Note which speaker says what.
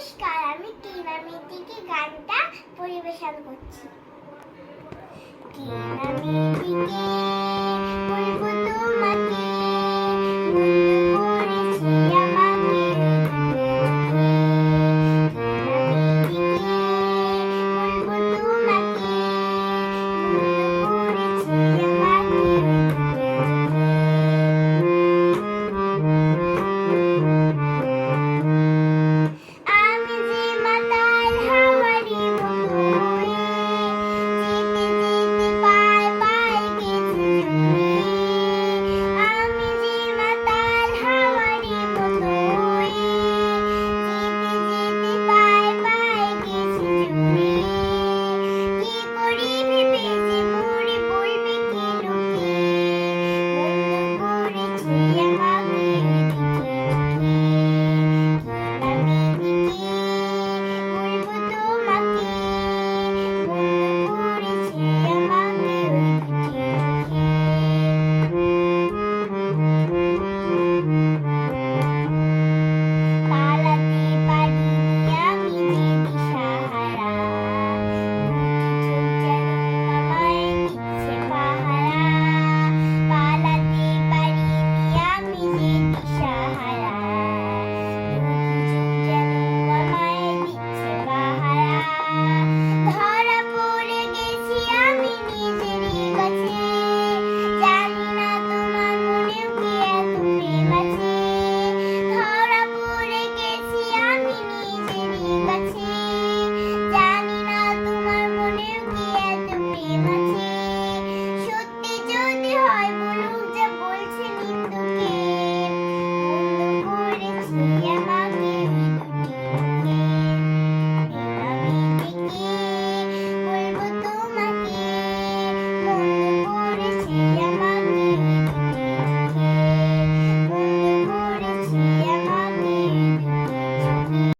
Speaker 1: নমস্কার আমি টিনা মিতিকে গানটা পরিবেশন করছি। টিনা মিতিকে